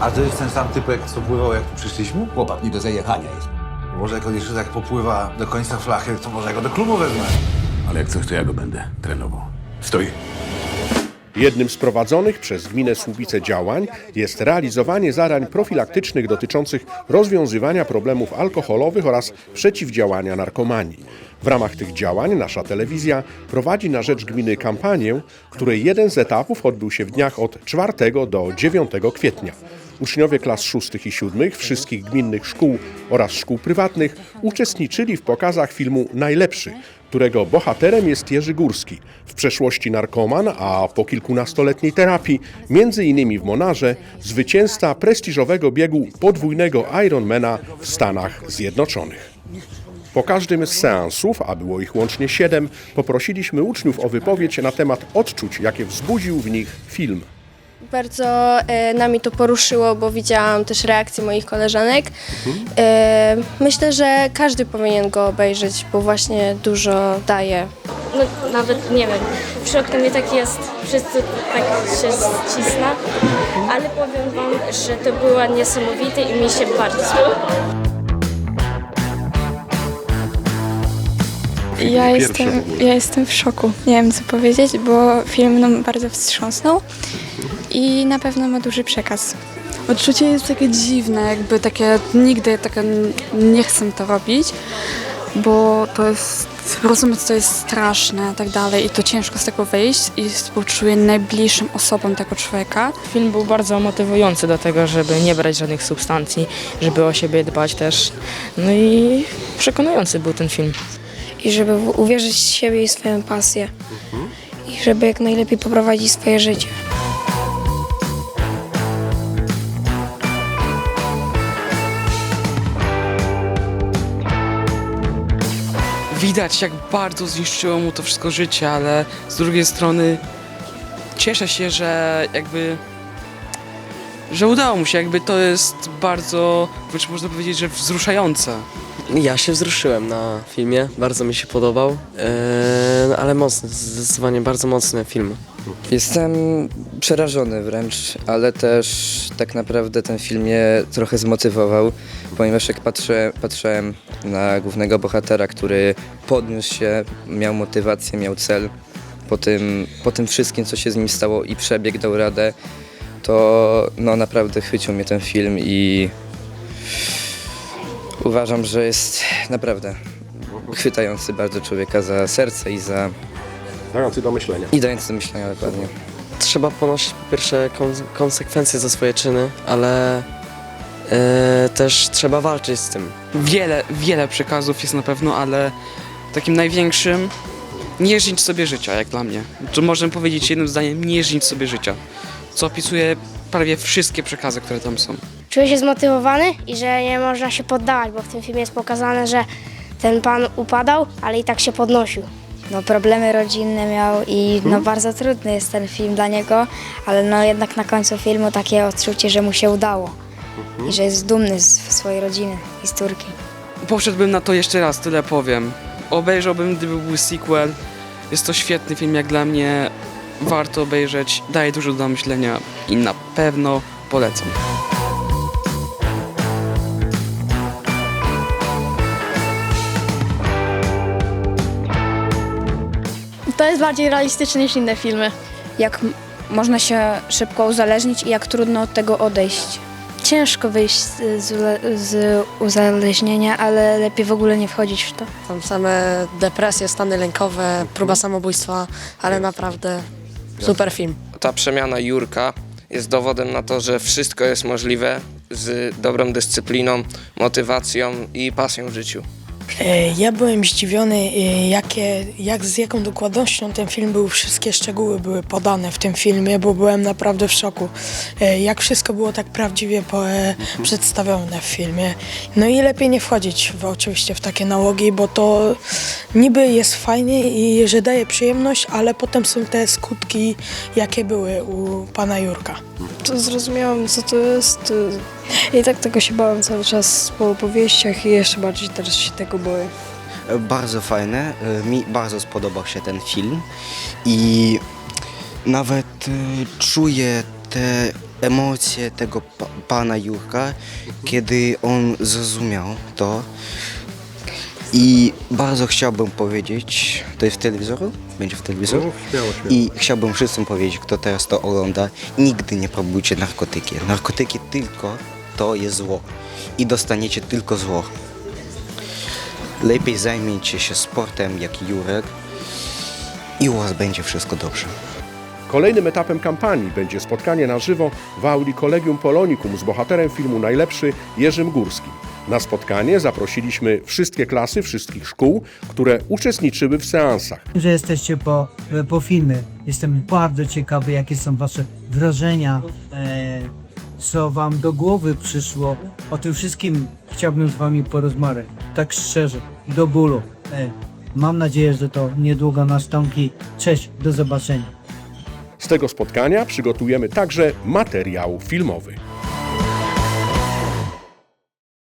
A to jest ten sam typek, co pływał jak tu przyszliśmy? Chłopak nie do zajechania jest. Może jak on jeszcze tak popływa do końca flachy, to może go do klubu wezmę. Ale jak coś, to ja go będę trenował. Stoi. Jednym z prowadzonych przez gminę Słubice działań jest realizowanie zadań profilaktycznych dotyczących rozwiązywania problemów alkoholowych oraz przeciwdziałania narkomanii. W ramach tych działań nasza telewizja prowadzi na rzecz gminy kampanię, której jeden z etapów odbył się w dniach od 4 do 9 kwietnia. Uczniowie klas szóstych i siódmych wszystkich gminnych szkół oraz szkół prywatnych uczestniczyli w pokazach filmu Najlepszy, którego bohaterem jest Jerzy Górski, w przeszłości narkoman, a po kilkunastoletniej terapii, między innymi w Monarze, zwycięzca prestiżowego biegu podwójnego Ironmana w Stanach Zjednoczonych. Po każdym z seansów, a było ich łącznie siedem, poprosiliśmy uczniów o wypowiedź na temat odczuć, jakie wzbudził w nich film. Bardzo e, nami to poruszyło, bo widziałam też reakcje moich koleżanek. E, myślę, że każdy powinien go obejrzeć, bo właśnie dużo daje. no, nawet nie wiem, w środku mnie tak jest, wszyscy tak się ścisna, ale powiem Wam, że to było niesamowite i mi się bardzo spodobało. Ja jestem, ja jestem w szoku. Nie wiem co powiedzieć, bo film nam bardzo wstrząsnął i na pewno ma duży przekaz. Odczucie jest takie dziwne, jakby takie nigdy takie nie chcę to robić, bo to jest, rozumiem, że to jest straszne i tak dalej i to ciężko z tego wyjść i współczuję najbliższym osobom tego człowieka. Film był bardzo motywujący do tego, żeby nie brać żadnych substancji, żeby o siebie dbać też. No i przekonujący był ten film. i żeby uwierzyć w siebie i swoją pasję. I żeby jak najlepiej poprowadzić swoje życie. Widać, jak bardzo zniszczyło mu to wszystko życie, ale z drugiej strony cieszę się, że jakby. że udało mu się, jakby to jest bardzo, można powiedzieć, że wzruszające. Ja się wzruszyłem na filmie, bardzo mi się podobał, no ale mocny, zdecydowanie bardzo mocny film. Jestem przerażony wręcz, ale też tak naprawdę ten film mnie trochę zmotywował, ponieważ jak patrzę, patrzyłem na głównego bohatera, który podniósł się, miał motywację, miał cel, po tym, po tym wszystkim, co się z nim stało i przebieg dał radę, to no naprawdę chwycił mnie ten film i uważam, że jest naprawdę chwytający bardzo człowieka za serce i za Dający do myślenia. i dający do myślenia dokładnie. Trzeba ponosić po pierwsze kon- konsekwencje za swoje czyny, ale eee, też trzeba walczyć z tym. Wiele, wiele przekazów jest na pewno, ale takim największym nie żyć sobie życia, jak dla mnie. To możemy powiedzieć jednym zdaniem, nie żyć sobie życia, co opisuje prawie wszystkie przekazy, które tam są. Czuję się zmotywowany i że nie można się poddawać, bo w tym filmie jest pokazane, że ten pan upadał, ale i tak się podnosił. No, problemy rodzinne miał i no, bardzo trudny jest ten film dla niego, ale no, jednak na końcu filmu takie odczucie, że mu się udało i że jest dumny z swojej rodziny i z córki. Poszedłbym na to jeszcze raz, tyle powiem. Obejrzałbym, gdyby był sequel. Jest to świetny film, jak dla mnie. Warto obejrzeć, daje dużo do myślenia i na pewno polecam. To jest bardziej realistyczne niż inne filmy. Jak można się szybko uzależnić i jak trudno od tego odejść. Ciężko wyjść z, z uzależnienia, ale lepiej w ogóle nie wchodzić w to. Tam same depresje, stany lękowe, próba samobójstwa, ale naprawdę super film. Ta przemiana Jurka jest dowodem na to, że wszystko jest możliwe z dobrą dyscypliną, motywacją i pasją w życiu. Ja byłem zdziwiony, jakie, jak z jaką dokładnością ten film był, wszystkie szczegóły były podane w tym filmie, bo byłem naprawdę w szoku. Jak wszystko było tak prawdziwie przedstawione w filmie. No i lepiej nie wchodzić w, oczywiście w takie nałogi, bo to niby jest fajnie i że daje przyjemność, ale potem są te skutki, jakie były u pana Jurka. Zrozumiałam, co to jest. I tak tego się bałem cały czas po opowieściach i jeszcze bardziej teraz się tego boję. Bardzo fajne, mi bardzo spodobał się ten film i nawet czuję te emocje tego pa- pana Jurka, kiedy on zrozumiał to. I bardzo chciałbym powiedzieć, to jest w telewizorze? Będzie w telewizorze? No. I chciałbym wszystkim powiedzieć, kto teraz to ogląda, nigdy nie próbujcie narkotyki. Narkotyki tylko to jest zło i dostaniecie tylko zło. Lepiej zajmijcie się sportem jak Jurek i u was będzie wszystko dobrze. Kolejnym etapem kampanii będzie spotkanie na żywo w auli Collegium Polonicum z bohaterem filmu Najlepszy Jerzym Górskim. Na spotkanie zaprosiliśmy wszystkie klasy wszystkich szkół, które uczestniczyły w seansach. że jesteście po, po filmie. Jestem bardzo ciekawy, jakie są Wasze wrażenia, e, co Wam do głowy przyszło. O tym wszystkim chciałbym z Wami porozmawiać. Tak szczerze, do bólu. E, mam nadzieję, że to niedługo nastąpi. Cześć, do zobaczenia. Z tego spotkania przygotujemy także materiał filmowy.